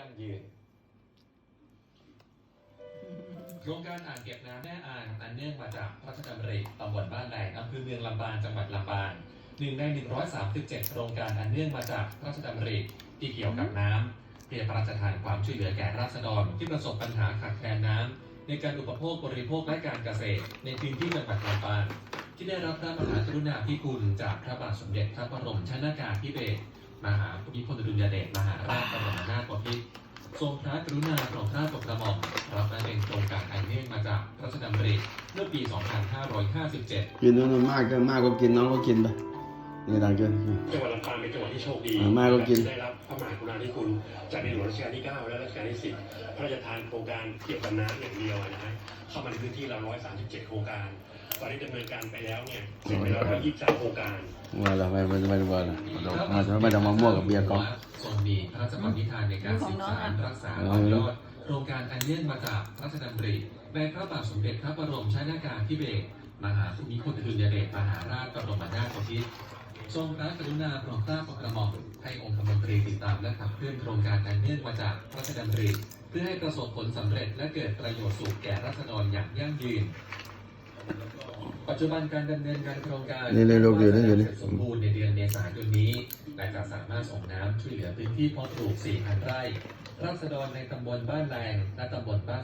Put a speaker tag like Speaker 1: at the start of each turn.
Speaker 1: ยั่งยืนโครงการอ่างเก็บน้ำแม่อ่างอันเนื่องมาจากพระราชดำริตำบลบ้านแหลงอำเภอเมืองลำปางจังหวัดลำปางหนึ่งใน 137 โครงการอันเนื่องมาจากพระราชดำริที่เกี่ยวกับน้ำเพื่อพระราชทานความช่วยเหลือแก่ราษฎรที่ประสบปัญหาขาดแคลนน้ำในการอุปโภคบริโภคและการเกษตร ในพื้นที่จังหวัดลำปางที่ได้รับพระมหากรุณาธิคุณจากพระบาทสมเด็จพระบรมชนากาธิเบศร มหาภูมิพลอดุลยเดชมหาราชบรมนาถบพิตรทรงพระกรุณาโปรดเกล้าโปรดกระหม่อมรับมาเป็นโครงการอันเนื่องมาจากพระราชดำริเมื่อปี 2557
Speaker 2: กินนู้นมากก็มากก็กินน้องก็กินไปนี่ดังเกิน
Speaker 3: จังหวัดลำปางเป็นจังหวัดที่โชคดี
Speaker 2: อ่ามาก็กิน
Speaker 3: ที่ได้รับพระมหากรุณาธิคุณจากในหลวงรัชกาลที่ 9 และรัชกาลที่ 10 พระราชทานโครงการเกี่ยวกับน้ำอย่างเดียวนะฮะเข้ามาในพื้นที่เรา 137 โครงการ ตอนนี้ดำเนินการไปแล้วเนี่ยเสร็จไปแล้ว123โครงการ
Speaker 2: ว่าละไม่ไม่ไม่ไม่ว่าละมาจะไม่จะมามั่วกับเบียร์กอง
Speaker 1: ทรงมีพระราชปณิธานในการสืบสานรักษาความรอดโครงการอันเนื่องมาจากพระราชดำริในพระบาทสมเด็จพระบรมชนากาธิเบศรมหาภูมิพลอดุลยเดชมหาราชบรมนาถบพิตรทรงพระกรุณาโปรดเกล้าโปรดกระหม่อมให้องคมนตรีติดตามและขับเคลื่อนโครงการอันเนื่องมาจากพระราชดำริเพื่อให้ประสบผลสำเร็จและเกิดประโยชน์สุขแก่ราษฎรอย่างยั่งยืน ปัจจุบันการดำเนินการโครงการ
Speaker 2: นี่ๆลูกอยู่นี่อยู่นี่
Speaker 1: เสร็จสมบูรณ์ในเดือนเมษายนนี้และจะสามารถส่งน้ำช่วยเหลือพื้นที่เพาะปลูก 4,000 ไร่ราษฎรในตำบลบ้านแรงและตำบลบ้าน